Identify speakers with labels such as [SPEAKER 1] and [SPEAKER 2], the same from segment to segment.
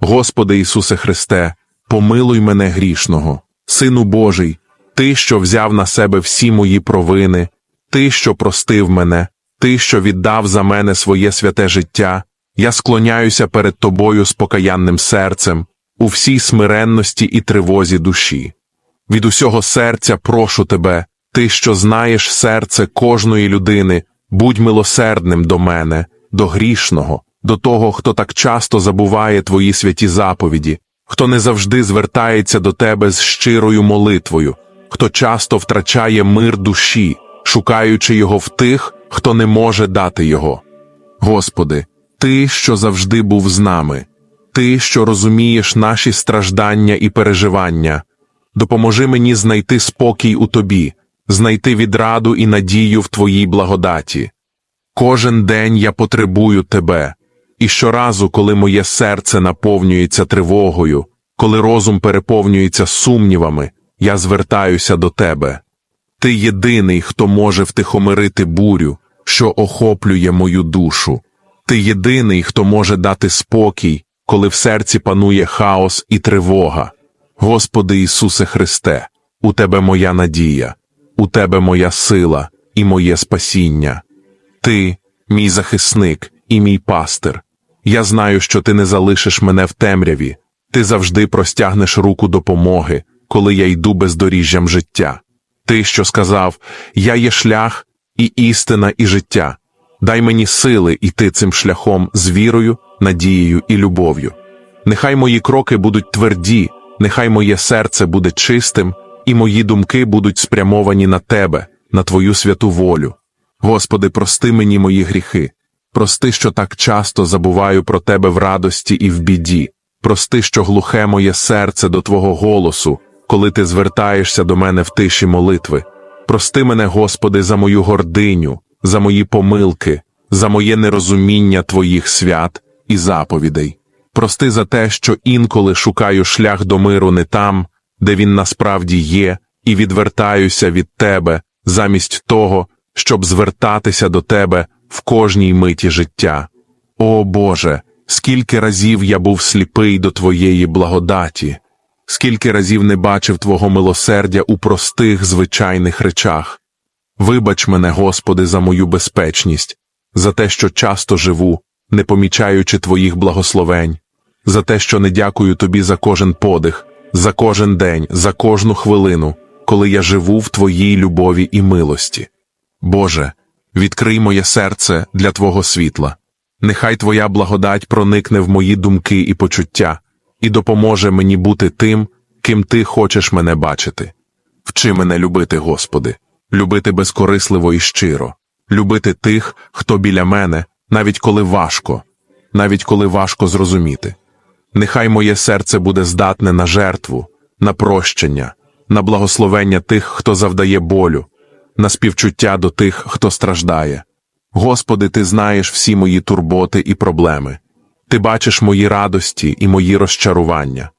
[SPEAKER 1] Господи Ісусе Христе, помилуй мене грішного, Сину Божий, Ти, що взяв на себе всі мої провини, Ти, що простив мене, Ти, що віддав за мене своє святе життя, я склоняюся перед Тобою з покаянним серцем, у всій смиренності і тривозі душі. Від усього серця прошу тебе, ти, що знаєш серце кожної людини, будь милосердним до мене, до грішного, до того, хто так часто забуває твої святі заповіді, хто не завжди звертається до тебе з щирою молитвою, хто часто втрачає мир душі, шукаючи його в тих, хто не може дати його. Господи, Ти, що завжди був з нами, Ти, що розумієш наші страждання і переживання, допоможи мені знайти спокій у Тобі, знайти відраду і надію в Твоїй благодаті. Кожен день я потребую Тебе, і щоразу, коли моє серце наповнюється тривогою, коли розум переповнюється сумнівами, я звертаюся до Тебе. Ти єдиний, хто може втихомирити бурю, що охоплює мою душу. Ти єдиний, хто може дати спокій, коли в серці панує хаос і тривога. Господи Ісусе Христе, у Тебе моя надія, у Тебе моя сила і моє спасіння. Ти, мій захисник і мій пастир. Я знаю, що ти не залишиш мене в темряві, ти завжди простягнеш руку допомоги, коли я йду бездоріжжям життя. Ти, що сказав, я є шлях і істина, і життя. Дай мені сили йти цим шляхом з вірою, надією і любов'ю. Нехай мої кроки будуть тверді, нехай моє серце буде чистим, і мої думки будуть спрямовані на Тебе, на Твою святу волю. Господи, прости мені мої гріхи. Прости, що так часто забуваю про Тебе в радості і в біді. Прости, що глухе моє серце до Твого голосу, коли Ти звертаєшся до мене в тиші молитви. Прости мене, Господи, за мою гординю, за мої помилки, за моє нерозуміння Твоїх свят і заповідей. Прости за те, що інколи шукаю шлях до миру не там, де він насправді є, і відвертаюся від Тебе, замість того, щоб звертатися до Тебе в кожній миті життя. О Боже, скільки разів я був сліпий до Твоєї благодаті, скільки разів не бачив Твого милосердя у простих звичайних речах. Вибач мене, Господи, за мою безпечність, за те, що часто живу, не помічаючи Твоїх благословень, за те, що не дякую Тобі за кожен подих, за кожен день, за кожну хвилину, коли я живу в Твоїй любові і милості. Боже, відкрий моє серце для Твого світла. Нехай Твоя благодать проникне в мої думки і почуття і допоможе мені бути тим, ким Ти хочеш мене бачити. Вчи мене любити, Господи, любити безкорисливо і щиро, любити тих, хто біля мене, навіть коли важко, навіть коли важко зрозуміти. Нехай моє серце буде здатне на жертву, на прощення, на благословення тих, хто завдає болю, на співчуття до тих, хто страждає. Господи, Ти знаєш всі мої турботи і проблеми. Ти бачиш мої радості і мої розчарування.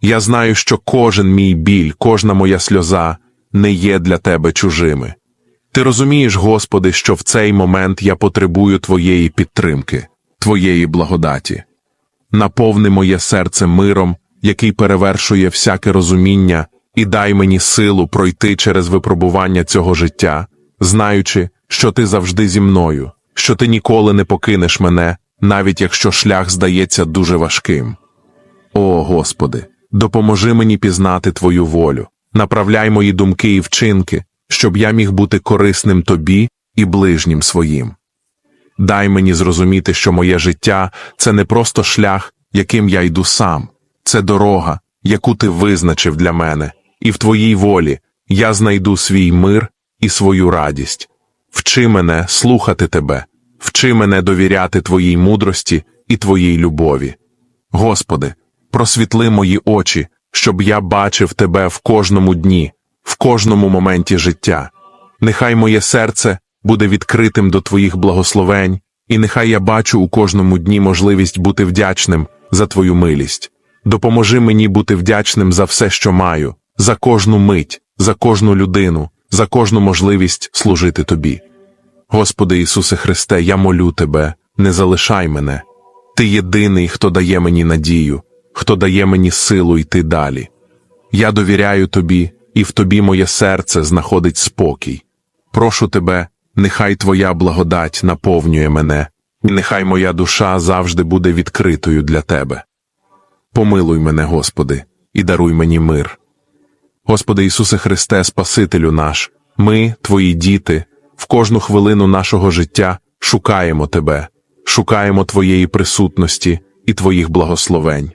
[SPEAKER 1] Я знаю, що кожен мій біль, кожна моя сльоза не є для Тебе чужими. Ти розумієш, Господи, що в цей момент я потребую Твоєї підтримки, Твоєї благодаті. Наповни моє серце миром, який перевершує всяке розуміння, і дай мені силу пройти через випробування цього життя, знаючи, що ти завжди зі мною, що ти ніколи не покинеш мене, навіть якщо шлях здається дуже важким. О Господи, допоможи мені пізнати Твою волю, направляй мої думки і вчинки, щоб я міг бути корисним Тобі і ближнім своїм. Дай мені зрозуміти, що моє життя це не просто шлях, яким я йду сам, це дорога, яку ти визначив для мене, і в твоїй волі я знайду свій мир і свою радість. Вчи мене слухати тебе, вчи мене довіряти твоїй мудрості і твоїй любові. Господи, просвітли мої очі, щоб я бачив тебе в кожному дні, в кожному моменті життя. Нехай моє серце буде відкритим до Твоїх благословень, і нехай я бачу у кожному дні можливість бути вдячним за Твою милість. Допоможи мені бути вдячним за все, що маю, за кожну мить, за кожну людину, за кожну можливість служити Тобі. Господи Ісусе Христе, я молю Тебе, не залишай мене. Ти єдиний, хто дає мені надію. хто дає мені силу йти далі. Я довіряю тобі, і в тобі моє серце знаходить спокій. Прошу тебе, нехай твоя благодать наповнює мене, і нехай моя душа завжди буде відкритою для тебе. Помилуй мене, Господи, і даруй мені мир. Господи Ісусе Христе, Спасителю наш, ми, Твої діти, в кожну хвилину нашого життя шукаємо Тебе, шукаємо Твоєї присутності і Твоїх благословень.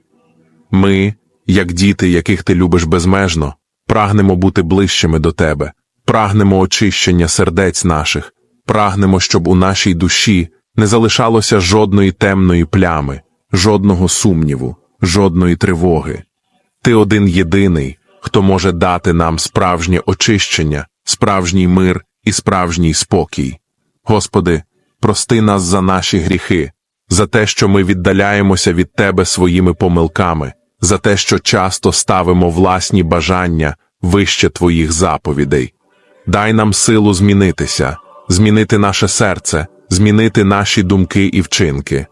[SPEAKER 1] Ми, як діти, яких Ти любиш безмежно, прагнемо бути ближчими до Тебе, прагнемо очищення сердець наших, прагнемо, щоб у нашій душі не залишалося жодної темної плями, жодного сумніву, жодної тривоги. Ти один єдиний, хто може дати нам справжнє очищення, справжній мир і справжній спокій. Господи, прости нас за наші гріхи, за те, що ми віддаляємося від Тебе своїми помилками, за те, що часто ставимо власні бажання вище Твоїх заповідей. Дай нам силу змінитися, змінити наше серце, змінити наші думки і вчинки.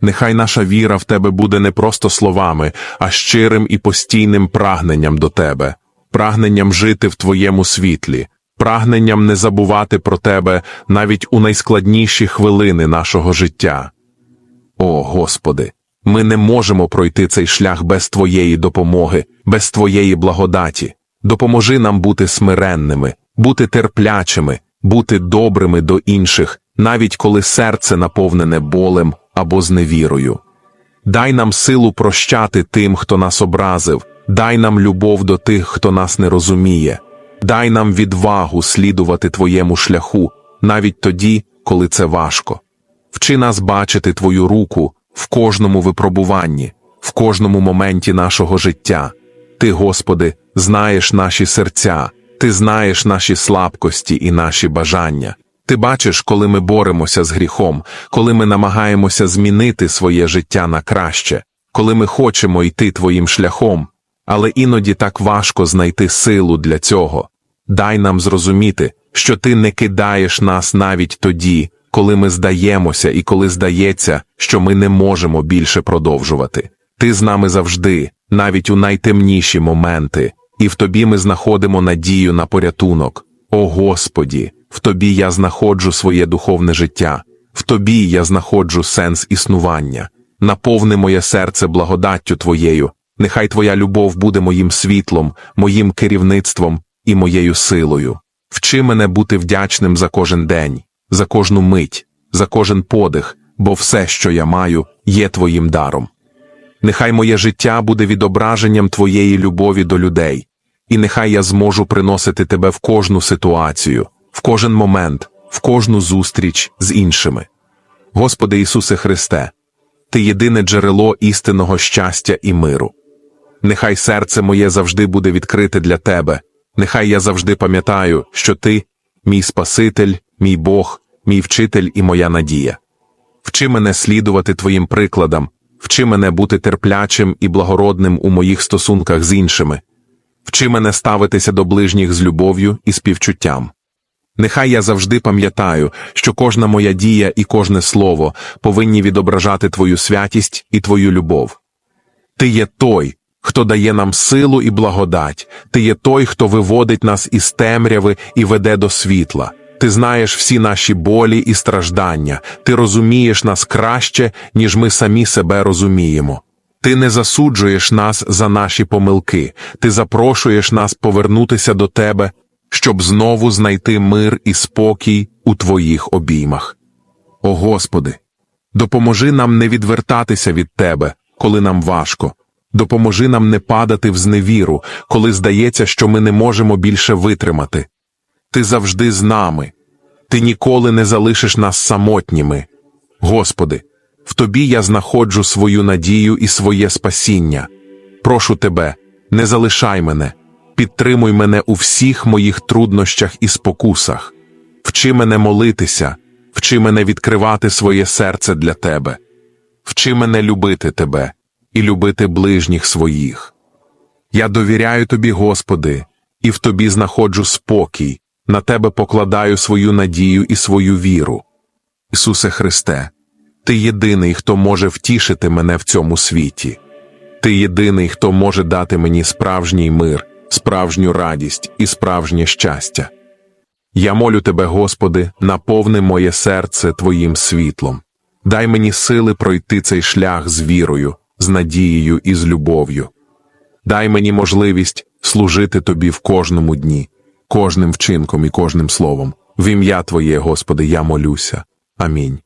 [SPEAKER 1] Нехай наша віра в тебе буде не просто словами, а щирим і постійним прагненням до тебе, прагненням жити в твоєму світлі, прагненням не забувати про тебе навіть у найскладніші хвилини нашого життя. О Господи, ми не можемо пройти цей шлях без Твоєї допомоги, без Твоєї благодаті. Допоможи нам бути смиренними, бути терплячими, бути добрими до інших, навіть коли серце наповнене болем або зневірою. Дай нам силу прощати тим, хто нас образив, дай нам любов до тих, хто нас не розуміє, дай нам відвагу слідувати Твоєму шляху, навіть тоді, коли це важко. Вчи нас бачити Твою руку в кожному випробуванні, в кожному моменті нашого життя. Ти, Господи, знаєш наші серця, Ти знаєш наші слабкості і наші бажання. Ти бачиш, коли ми боремося з гріхом, коли ми намагаємося змінити своє життя на краще, коли ми хочемо йти Твоїм шляхом, але іноді так важко знайти силу для цього. Дай нам зрозуміти, що Ти не кидаєш нас навіть тоді, коли ми здаємося і коли здається, що ми не можемо більше продовжувати. Ти з нами завжди, навіть у найтемніші моменти, і в тобі ми знаходимо надію на порятунок. О Господі, в тобі я знаходжу своє духовне життя, в тобі я знаходжу сенс існування. Наповни моє серце благодаттю Твоєю, нехай Твоя любов буде моїм світлом, моїм керівництвом і моєю силою. Вчи мене бути вдячним за кожен день, за кожну мить, за кожен подих, бо все, що я маю, є Твоїм даром. Нехай моє життя буде відображенням Твоєї любові до людей, і нехай я зможу приносити Тебе в кожну ситуацію, в кожен момент, в кожну зустріч з іншими. Господи Ісусе Христе, Ти єдине джерело істинного щастя і миру. Нехай серце моє завжди буде відкрите для Тебе, нехай я завжди пам'ятаю, що Ти мій Спаситель, мій Бог, мій вчитель і моя надія. Вчи мене слідувати Твоїм прикладам, вчи мене бути терплячим і благородним у моїх стосунках з іншими, вчи мене ставитися до ближніх з любов'ю і співчуттям. Нехай я завжди пам'ятаю, що кожна моя дія і кожне слово повинні відображати Твою святість і Твою любов. Ти є той, хто дає нам силу і благодать, ти є той, хто виводить нас із темряви і веде до світла. Ти знаєш всі наші болі і страждання, ти розумієш нас краще, ніж ми самі себе розуміємо. Ти не засуджуєш нас за наші помилки, ти запрошуєш нас повернутися до тебе, щоб знову знайти мир і спокій у твоїх обіймах. О Господи, допоможи нам не відвертатися від Тебе, коли нам важко, допоможи нам не падати в зневіру, коли здається, що ми не можемо більше витримати. Ти завжди з нами, ти ніколи не залишиш нас самотніми. Господи, в Тобі я знаходжу свою надію і своє спасіння. Прошу Тебе, не залишай мене, підтримуй мене у всіх моїх труднощах і спокусах, вчи мене молитися, вчи мене відкривати своє серце для Тебе, вчи мене любити Тебе і любити ближніх своїх. Я довіряю Тобі, Господи, і в Тобі знаходжу спокій, на Тебе покладаю свою надію і свою віру. Ісусе Христе, Ти єдиний, хто може втішити мене в цьому світі. Ти єдиний, хто може дати мені справжній мир, справжню радість і справжнє щастя. Я молю тебе, Господи, наповни моє серце Твоїм світлом. Дай мені сили пройти цей шлях з вірою, з надією і з любов'ю. Дай мені можливість служити Тобі в кожному дні, кожним вчинком і кожним словом. В ім'я Твоє, Господи, я молюся. Амінь.